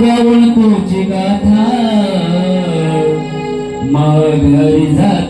गाऊन तुझी गाथा. माघारी झाली